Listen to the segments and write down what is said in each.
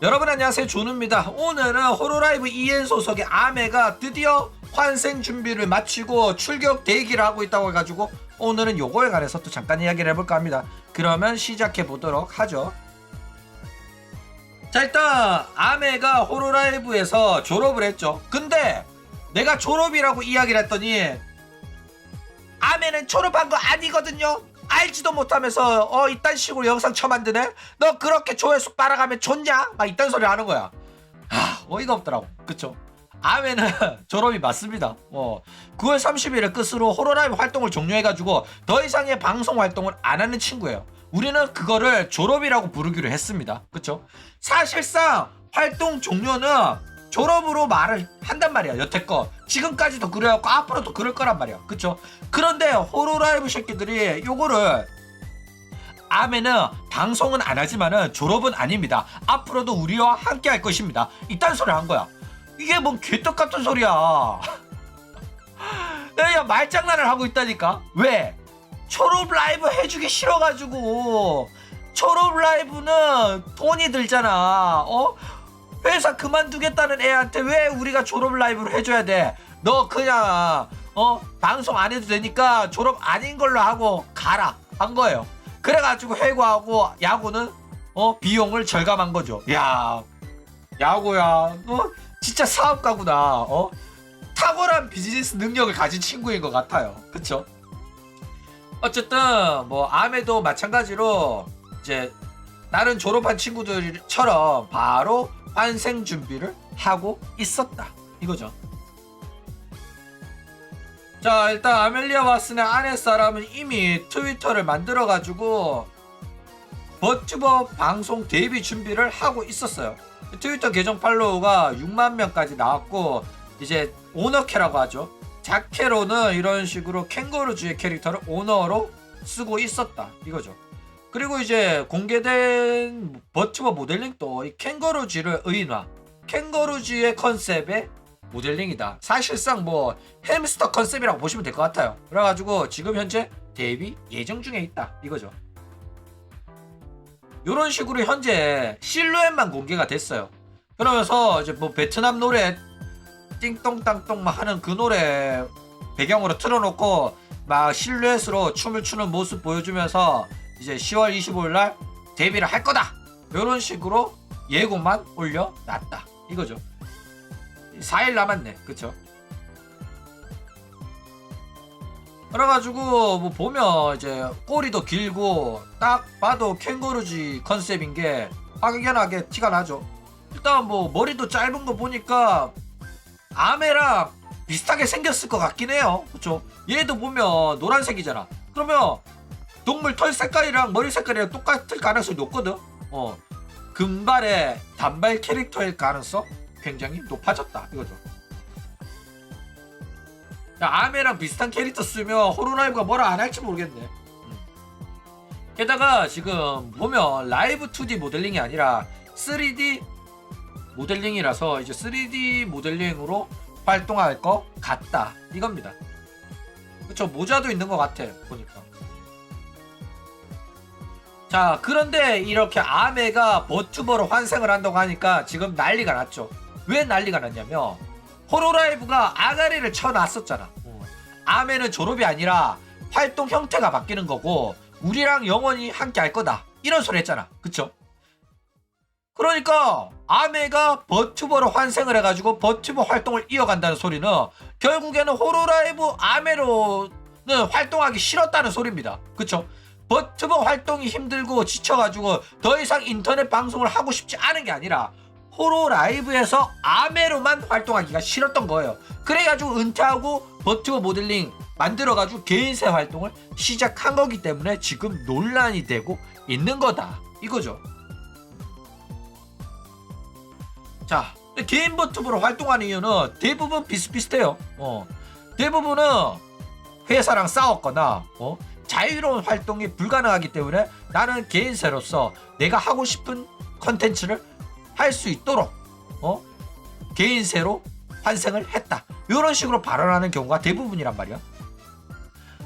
여러분 안녕하세요. 조누입니다. 오늘은 호로라이브 EN 소속의 아메가 드디어 환생 준비를 마치고 출격 대기를 하고 있다고 해가지고 오늘은 요거에 관해서 또 잠깐 이야기를 해볼까 합니다. 그러면 시작해 보도록 하죠. 자 일단 아메가 호로라이브에서 졸업을 했죠. 근데 내가 졸업이라고 이야기를 했더니 아메는 졸업한 거 아니거든요 알지도 못하면서 어 이딴 식으로 영상 쳐만드네? 너 그렇게 조회수 빨아가면 좋냐? 막 이딴 소리 하는 거야. 아 어이가 없더라고. 그쵸? 아메는 졸업이 맞습니다. 어 9월 30일을 끝으로 호로라이브 활동을 종료해가지고 더 이상의 방송 활동을 안 하는 친구예요. 우리는 그거를 졸업이라고 부르기로 했습니다. 그쵸? 사실상 활동 종료는 졸업으로 말을 한단 말이야. 여태껏. 지금까지도 그래갖고 앞으로도 그럴 거란 말이야. 그쵸? 그런데 호로라이브 새끼들이 요거를 아메는 방송은 안 하지만은 졸업은 아닙니다. 앞으로도 우리와 함께 할 것입니다. 이딴 소리 한 거야. 이게 뭔 개떡 같은 소리야. 그냥 말장난을 하고 있다니까. 왜? 졸업 라이브 해주기 싫어가지고. 졸업 라이브는 돈이 들잖아. 어 회사 그만두겠다는 애한테 왜 우리가 졸업 라이브를 해줘야 돼? 너 그냥 어 방송 안 해도 되니까 졸업 아닌 걸로 하고 가라 한 거예요. 그래가지고 해고하고 야구는 어 비용을 절감한 거죠. 야 야구야 너 진짜 사업가구나. 어 탁월한 비즈니스 능력을 가진 친구인 것 같아요. 그쵸? 어쨌든 뭐 암에도 마찬가지로 이제 다른 졸업한 친구들처럼 바로 환생 준비를 하고 있었다 이거죠. 자 일단 아멜리아 왓슨의 아내 사람은 이미 트위터를 만들어 가지고 버튜버 방송 데뷔 준비를 하고 있었어요. 트위터 계정 팔로우가 6만 명까지 나왔고 이제 오너캐라고 하죠. 자캐로는 이런 식으로 캥거루즈의 캐릭터를 오너로 쓰고 있었다 이거죠. 그리고 이제 공개된 버튜버 모델링도 이 캥거루쥐를 의인화. 캥거루쥐의 컨셉의 모델링이다. 사실상 뭐 햄스터 컨셉이라고 보시면 될 것 같아요. 그래가지고 지금 현재 데뷔 예정 중에 있다. 이거죠. 이런 식으로 현재 실루엣만 공개가 됐어요. 그러면서 이제 뭐 베트남 노래 띵똥땅똥 막 하는 그 노래 배경으로 틀어놓고 막 실루엣으로 춤을 추는 모습 보여주면서 이제 10월 25일 날 데뷔를 할 거다. 이런 식으로 예고만 올려놨다. 이거죠. 4일 남았네. 그쵸? 그래가지고 뭐 보면 이제 꼬리도 길고 딱 봐도 캥거루지 컨셉인 게 확연하게 티가 나죠. 일단 뭐 머리도 짧은 거 보니까 아메랑 비슷하게 생겼을 것 같긴 해요. 그쵸? 얘도 보면 노란색이잖아. 그러면 동물 털 색깔이랑 머리 색깔이랑 똑같을 가능성이 높거든. 어. 금발의 단발 캐릭터일 가능성 굉장히 높아졌다. 이거죠. 야, 아메랑 비슷한 캐릭터 쓰면 호로라이브가 뭐라 안 할지 모르겠네. 음. 게다가 지금 보면 라이브 2D 모델링이 아니라 3D 모델링이라서 이제 3D 모델링으로 활동할 것 같다. 이겁니다. 그쵸 모자도 있는 것 같아 보니까. 자 그런데 이렇게 아메가 버튜버로 환생을 한다고 하니까 지금 난리가 났죠. 왜 난리가 났냐면 호로라이브가 아가리를 쳐놨었잖아. 어. 아메는 졸업이 아니라 활동 형태가 바뀌는 거고 우리랑 영원히 함께 할 거다. 이런 소리 했잖아. 그쵸? 그러니까 아메가 버튜버로 환생을 해가지고 버튜버 활동을 이어간다는 소리는 결국에는 호로라이브 아메로는 활동하기 싫었다는 소리입니다. 그쵸 버튜버 활동이 힘들고 지쳐가지고 더 이상 인터넷 방송을 하고 싶지 않은 게 아니라 호로 라이브에서 아메로만 활동하기가 싫었던 거예요. 그래가지고 은퇴하고 버튜버 모델링 만들어가지고 개인세 활동을 시작한 거기 때문에 지금 논란이 되고 있는 거다. 이거죠. 자, 개인 버튜버로 활동하는 이유는 대부분 비슷비슷해요. 어. 대부분은 회사랑 싸웠거나, 어? 자유로운 활동이 불가능하기 때문에 나는 개인세로서 내가 하고 싶은 컨텐츠를 할 수 있도록 어? 개인세로 환생을 했다. 이런 식으로 발언하는 경우가 대부분이란 말이야.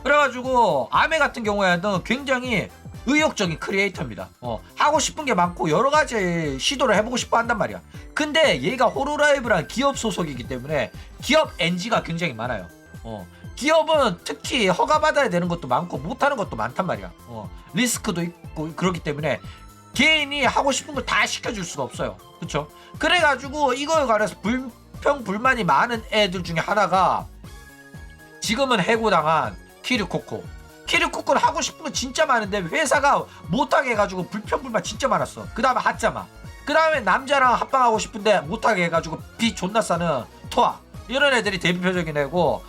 그래가지고 아메 같은 경우에는 굉장히 의욕적인 크리에이터입니다. 어, 하고 싶은 게 많고 여러 가지 시도를 해보고 싶어 한단 말이야. 근데 얘가 호로라이브란 기업 소속이기 때문에 기업 NG가 굉장히 많아요. 어, 기업은 특히 허가받아야 되는 것도 많고 못하는 것도 많단 말이야. 어, 리스크도 있고 그렇기 때문에 개인이 하고 싶은 걸 다 시켜줄 수가 없어요. 그쵸? 그래가지고 이거에 관해서 불평, 불만이 많은 애들 중에 하나가 지금은 해고당한 키르코코. 키르코코는 하고 싶은 거 진짜 많은데 회사가 못하게 해가지고 불평, 불만 진짜 많았어. 그 다음에 하짜마. 그 다음에 남자랑 합방하고 싶은데 못하게 해가지고 비 존나 싸는 토아. 이런 애들이 대표적인 애고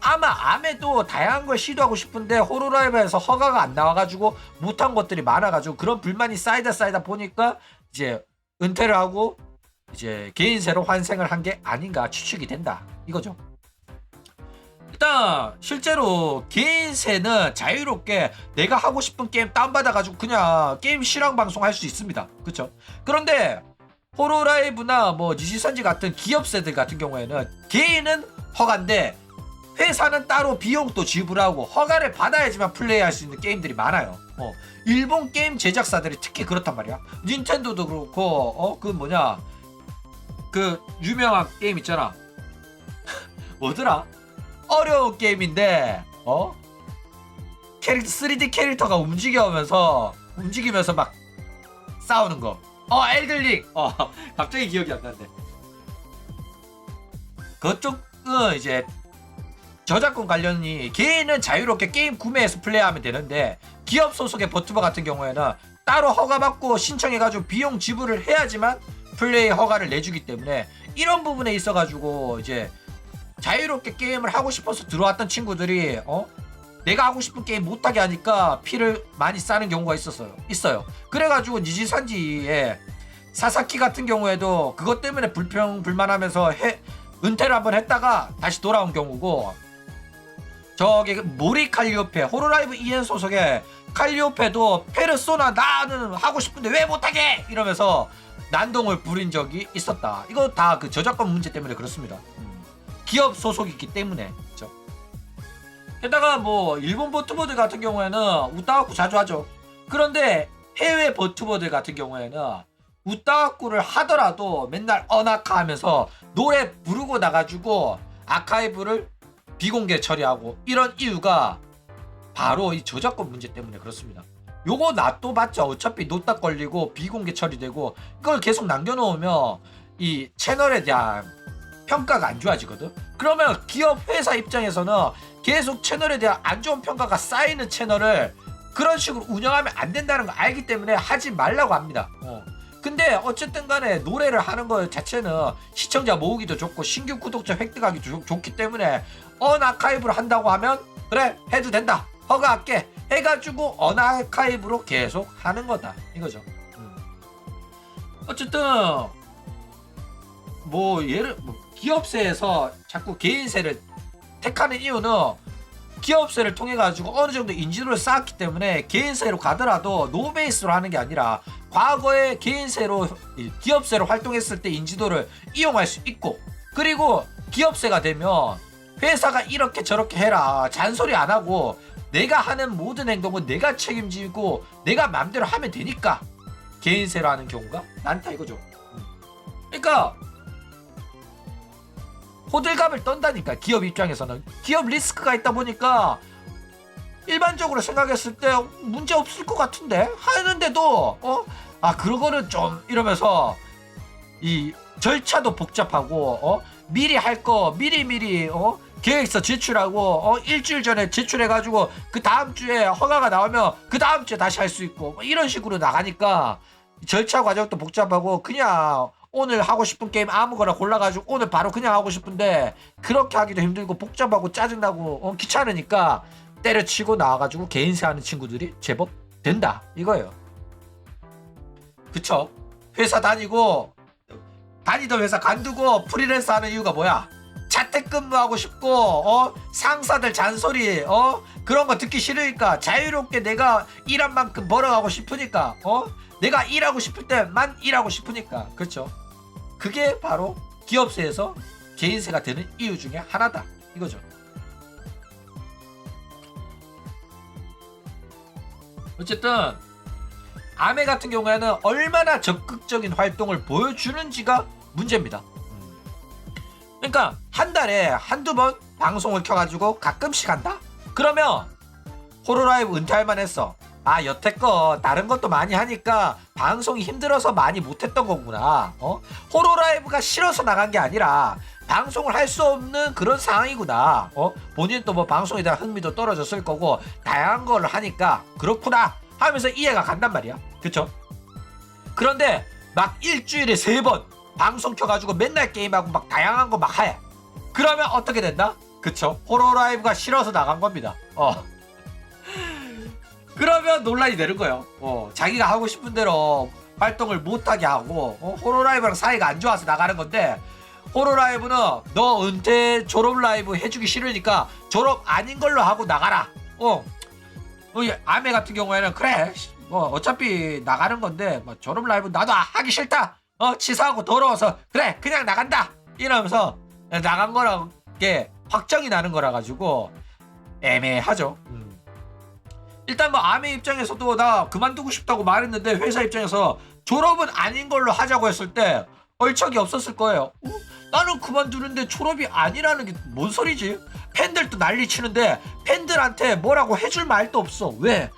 아마 암에도 다양한 걸 시도하고 싶은데 호로라이브에서 허가가 안 나와가지고 못한 것들이 많아가지고 그런 불만이 쌓이다 쌓이다 보니까 이제 은퇴를 하고 이제 개인세로 환생을 한 게 아닌가 추측이 된다 이거죠. 일단 실제로 개인세는 자유롭게 내가 하고 싶은 게임 다운받아가지고 그냥 게임 실황 방송 할 수 있습니다. 그쵸? 그런데 호로라이브나 뭐 니지선지 같은 기업세들 같은 경우에는 개인은 허가인데 회사는 따로 비용도 지불하고 허가를 받아야지만 플레이할 수 있는 게임들이 많아요. 어, 일본 게임 제작사들이 특히 그렇단 말이야. 닌텐도도 그렇고 어 그 뭐냐 그 유명한 게임 있잖아. 뭐더라? 어려운 게임인데 어 캐릭터 3D 캐릭터가 움직여면서 움직이면서 막 싸우는 거. 어 엘들링. 어 갑자기 기억이 안 나는데. 그쪽은 이제 저작권 관련이 개인은 자유롭게 게임 구매해서 플레이하면 되는데 기업 소속의 버튜버 같은 경우에는 따로 허가받고 신청해가지고 비용 지불을 해야지만 플레이 허가를 내주기 때문에 이런 부분에 있어가지고 이제 자유롭게 게임을 하고 싶어서 들어왔던 친구들이 어 내가 하고 싶은 게임 못하게 하니까 피를 많이 싸는 경우가 있었어요. 있어요. 그래가지고 니지산지에 사사키 같은 경우에도 그것 때문에 불평 불만하면서 해, 은퇴를 한번 했다가 다시 돌아온 경우고 저기 모리 칼리오페 호로라이브 이엔 소속의 칼리오페도 페르소나 나는 하고 싶은데 왜 못하게 이러면서 난동을 부린 적이 있었다. 이거 다 그 저작권 문제 때문에 그렇습니다. 음. 기업 소속이기 때문에 그렇죠. 게다가 뭐 일본 버투버들 같은 경우에는 우따와쿠 자주 하죠. 그런데 해외 버투버들 같은 경우에는 우따와쿠를 하더라도 맨날 어나카 하면서 노래 부르고 나가지고 아카이브를 비공개 처리하고 이런 이유가 바로 이 저작권 문제 때문에 그렇습니다. 요거 놔둬 봤자 어차피 노딱 걸리고 비공개 처리되고 이걸 계속 남겨놓으면 이 채널에 대한 평가가 안 좋아지거든. 그러면 기업 회사 입장에서는 계속 채널에 대한 안 좋은 평가가 쌓이는 채널을 그런 식으로 운영하면 안 된다는 거 알기 때문에 하지 말라고 합니다. 어. 근데 어쨌든 간에 노래를 하는 것 자체는 시청자 모으기도 좋고 신규 구독자 획득하기도 좋, 좋기 때문에 언아카이브를 한다고 하면 그래 해도 된다. 허가할게. 해가지고 언아카이브로 계속 하는 거다. 이거죠. 음. 어쨌든 뭐 예를 뭐 기업세에서 자꾸 개인세를 택하는 이유는 기업세를 통해 가지고 어느 정도 인지도를 쌓았기 때문에 개인세로 가더라도 노베이스로 하는 게 아니라 과거에 개인세로 이 기업세로 활동했을 때 인지도를 이용할 수 있고 그리고 기업세가 되면 회사가 이렇게 저렇게 해라 잔소리 안 하고 내가 하는 모든 행동은 내가 책임지고 내가 마음대로 하면 되니까 개인세로 하는 경우가 많다 이거죠. 음. 그러니까 호들갑을 떤다니까 기업 입장에서는. 기업 리스크가 있다 보니까 일반적으로 생각했을 때 문제 없을 것 같은데? 하는데도 어 아 그거는 좀 이러면서 이 절차도 복잡하고 어? 미리 할 거 미리 미리 어? 계획서 제출하고 어? 일주일 전에 제출해 가지고 그 다음 주에 허가가 나오면 그 다음 주에 다시 할 수 있고 뭐 이런 식으로 나가니까 절차 과정도 복잡하고 그냥 오늘 하고 싶은 게임 아무거나 골라가지고 오늘 바로 그냥 하고 싶은데 그렇게 하기도 힘들고 복잡하고 짜증나고 어, 귀찮으니까 때려치고 나와가지고 개인세 하는 친구들이 제법 된다 이거예요. 그쵸? 회사 다니고 다니던 회사 간두고 프리랜서 하는 이유가 뭐야? 자택근무하고 싶고 어 상사들 잔소리 어 그런 거 듣기 싫으니까 자유롭게 내가 일한 만큼 벌어가고 싶으니까 어 내가 일하고 싶을 때만 일하고 싶으니까 그렇죠 그게 바로 기업세에서 개인세가 되는 이유 중에 하나다 이거죠 어쨌든 아메 같은 경우에는 얼마나 적극적인 활동을 보여주는지가 문제입니다. 그러니까 한 달에 한두 번 방송을 켜가지고 가끔씩 한다? 그러면 호로라이브 은퇴할 만했어. 아 여태껏 다른 것도 많이 하니까 방송이 힘들어서 많이 못했던 거구나. 어? 호로라이브가 싫어서 나간 게 아니라 방송을 할 수 없는 그런 상황이구나. 어? 본인도 뭐 방송에 대한 흥미도 떨어졌을 거고 다양한 걸 하니까 그렇구나 하면서 이해가 간단 말이야. 그쵸? 그런데 막 일주일에 세 번 방송 켜가지고 맨날 게임하고 막 다양한 거 막 해. 그러면 어떻게 된다? 그쵸? 호로라이브가 싫어서 나간 겁니다. 어. 그러면 논란이 되는 거예요. 어, 자기가 하고 싶은 대로 활동을 못하게 하고 어, 호로라이브랑 사이가 안 좋아서 나가는 건데 호로라이브는 너 은퇴 졸업 라이브 해주기 싫으니까 졸업 아닌 걸로 하고 나가라. 어, 어, 이 아메 같은 경우에는 그래 뭐 어차피 나가는 건데 뭐 졸업 라이브 나도 하기 싫다. 어 치사하고 더러워서 그래 그냥 나간다. 이러면서 나간 거랑 게 확정이 나는 거라 가지고 애매하죠. 음. 일단 뭐 아메 입장에서도 나 그만두고 싶다고 말했는데 회사 입장에서 졸업은 아닌 걸로 하자고 했을 때 얼척이 없었을 거예요. 어? 나는 그만두는데 졸업이 아니라는 게 뭔 소리지? 팬들도 난리 치는데 팬들한테 뭐라고 해줄 말도 없어. 왜?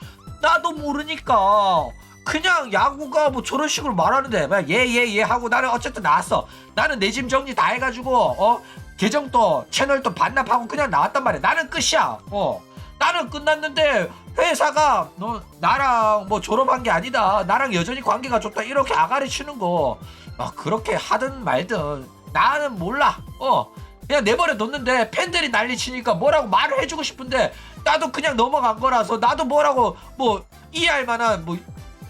나도 모르니까. 그냥 야구가 뭐 저런 식으로 말하는데 예예예 예, 하고 나는 어쨌든 나왔어. 나는 내 짐 정리 다 해가지고 어 계정도 채널도 반납하고 그냥 나왔단 말이야. 나는 끝이야. 어 나는 끝났는데 회사가 너 나랑 뭐 졸업한 게 아니다. 나랑 여전히 관계가 좋다. 이렇게 아가리 치는 거. 막 그렇게 하든 말든 나는 몰라. 어. 그냥 내버려 뒀는데 팬들이 난리 치니까 뭐라고 말을 해주고 싶은데 나도 그냥 넘어간 거라서 나도 뭐라고 뭐 이해할 만한 뭐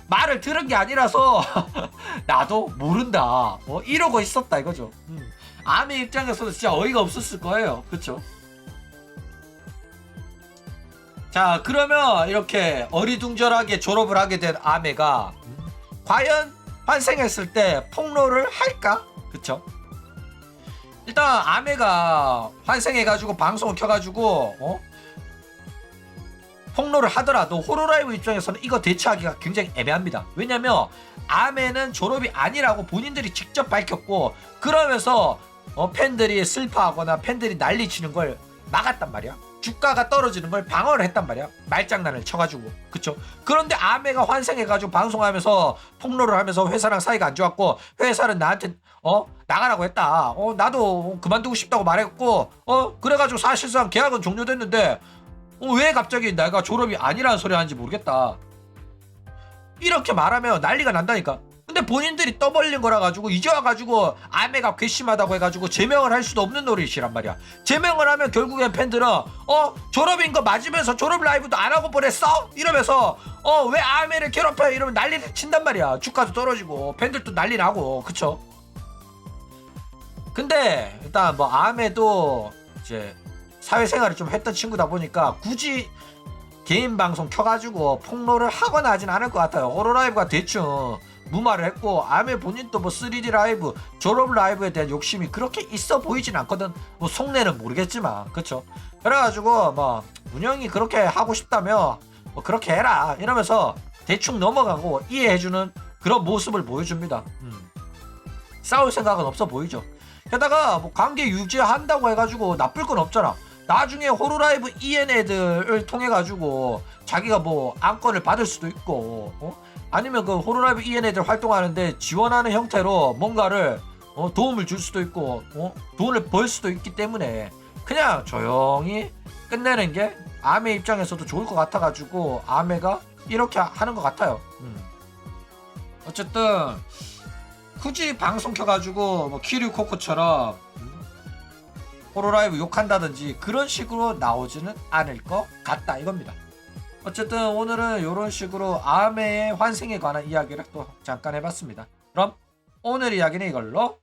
말을 들은 게 아니라서 나도 모른다. 뭐 이러고 있었다 이거죠. 음. 아미 입장에서도 진짜 어이가 없었을 거예요. 그쵸? 자 그러면 이렇게 어리둥절하게 졸업을 하게 된 아메가 과연 환생했을 때 폭로를 할까? 그쵸? 일단 아메가 환생해가지고 방송을 켜가지고 어? 폭로를 하더라도 호로라이브 입장에서는 이거 대처하기가 굉장히 애매합니다. 왜냐면 아메는 졸업이 아니라고 본인들이 직접 밝혔고 그러면서 어, 팬들이 슬퍼하거나 팬들이 난리치는 걸 막았단 말이야. 주가가 떨어지는 걸 방어를 했단 말이야. 말장난을 쳐가지고. 그쵸? 그런데 아메가 환생해가지고 방송하면서 폭로를 하면서 회사랑 사이가 안 좋았고 회사는 나한테 어 나가라고 했다. 어 나도 그만두고 싶다고 말했고 어 그래가지고 사실상 계약은 종료됐는데 어, 왜 갑자기 내가 졸업이 아니라는 소리 하는지 모르겠다. 이렇게 말하면 난리가 난다니까. 근데 본인들이 떠벌린 거라 가지고 이제 와 가지고 아메가 괘씸하다고 해 가지고 제명을 할 수도 없는 노릇이란 말이야. 제명을 하면 결국엔 팬들은 어 졸업인 거 맞으면서 졸업 라이브도 안 하고 보냈어? 이러면서 어 왜 아메를 괴롭혀? 이러면 난리를 친단 말이야. 주가도 떨어지고 팬들도 난리 나고 그쵸? 근데 일단 뭐 아메도 이제 사회생활을 좀 했던 친구다 보니까 굳이 개인 방송 켜가지고 폭로를 하거나 하진 않을 것 같아요. 호로라이브가 대충 무마를 했고 아메 본인도 뭐 3D 라이브 졸업 라이브에 대한 욕심이 그렇게 있어 보이진 않거든. 뭐 속내는 모르겠지만 그쵸? 그래가지고 뭐 운영이 그렇게 하고 싶다면 뭐 그렇게 해라 이러면서 대충 넘어가고 이해해주는 그런 모습을 보여줍니다. 음. 싸울 생각은 없어 보이죠. 게다가 뭐 관계 유지한다고 해가지고 나쁠 건 없잖아. 나중에 호로라이브 EN 애들을 통해 가지고 자기가 뭐 안건을 받을 수도 있고 어? 아니면 그 호로라이브 EN 애들 활동하는데 지원하는 형태로 뭔가를 어, 도움을 줄 수도 있고 어? 돈을 벌 수도 있기 때문에 그냥 조용히 끝내는 게 아메 입장에서도 좋을 것 같아가지고 아메가 이렇게 하는 것 같아요. 음. 어쨌든 굳이 방송 켜가지고 뭐 키류 코코처럼 호로라이브 욕한다든지 그런 식으로 나오지는 않을 것 같다 이겁니다. 어쨌든 오늘은 이런 식으로 아메의 환생에 관한 이야기를 또 잠깐 해봤습니다. 그럼 오늘 이야기는 이걸로